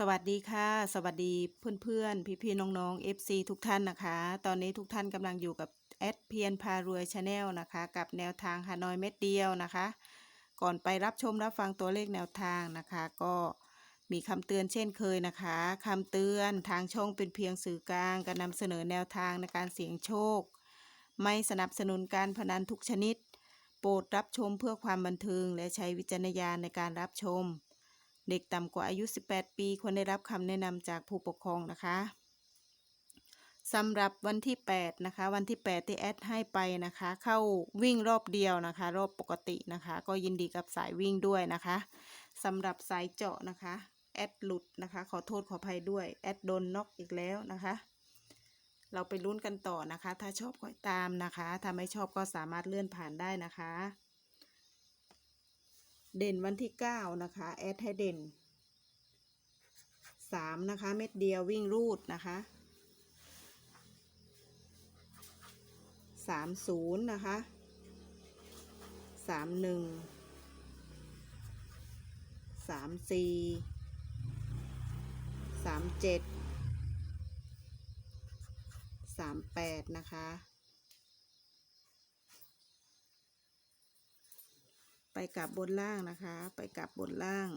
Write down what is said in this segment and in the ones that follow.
สวัสดีค่ะ สวัสดีเพื่อนๆ พี่ๆ น้องๆ FC ทุกท่านนะคะ ตอนนี้ทุกท่านกำลังอยู่กับแอดเพียนพารวยชาแนลนะคะ กับแนวทางฮานอยเม็ดเดียวนะคะ ก่อนไปรับชมรับฟังตัวเลขแนวทางนะคะ ก็มีคำเตือนเช่นเคยนะคะคำเตือนทางช่องเป็นเพียงสื่อกลางการนำเสนอแนวทางในการเสี่ยงโชค ไม่สนับสนุนการพนันทุกชนิด โปรดรับชมเพื่อความบันเทิงและใช้วิจารณญาณในการรับชม เด็กต่ำกว่าอายุ 18 ปีควรได้รับคำแนะนำจากผู้ปกครองนะคะสำหรับวันที่ 8 นะคะ วันที่ 8 ที่แอดให้ไปนะคะ เข้าวิ่งรอบเดียวนะคะ รอบปกตินะคะ ก็ยินดีกับสายวิ่งด้วยนะคะสำหรับสายเจาะนะคะ แอดหลุดนะคะ ขอโทษขออภัยด้วย แอดโดนน็อกอีกแล้วนะคะ เราไปลุ้นกันต่อนะคะ ถ้าชอบก็ตามนะคะ ถ้าไม่ชอบก็สามารถเลื่อนผ่านได้นะคะ เด่นวันที่เก้านะคะ แอดให้เด่นสามนะคะ เม็ดเดียววิ่งรูดนะคะสามศูนย์นะคะสามหนึ่งสามสี่สามเจ็ดสามแปดนะคะ ไปกลับบนล่างนะคะ ไปกลับบนล่าง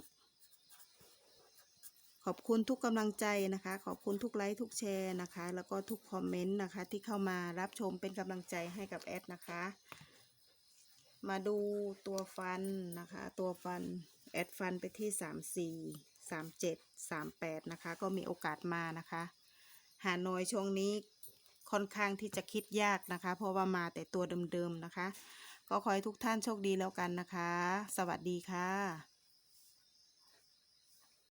ขอบคุณทุกกำลังใจนะคะ ขอบคุณทุกไลค์ทุกแชร์นะคะ แล้วก็ทุกคอมเมนต์นะคะ ที่เข้ามารับชมเป็นกำลังใจให้กับแอดนะคะ มาดูตัวฟันนะคะ ตัวฟันแอดฟันไปที่สามสี่สามเจ็ดสามแปดนะคะ ก็มีโอกาสมานะคะหาน้อยช่วงนี้ค่อนข้างที่จะคิดยากนะคะ เพราะว่ามาแต่ตัวเดิมๆนะคะ ก็ขอให้ทุกท่านโชคดีแล้วกันนะคะ สวัสดีค่ะ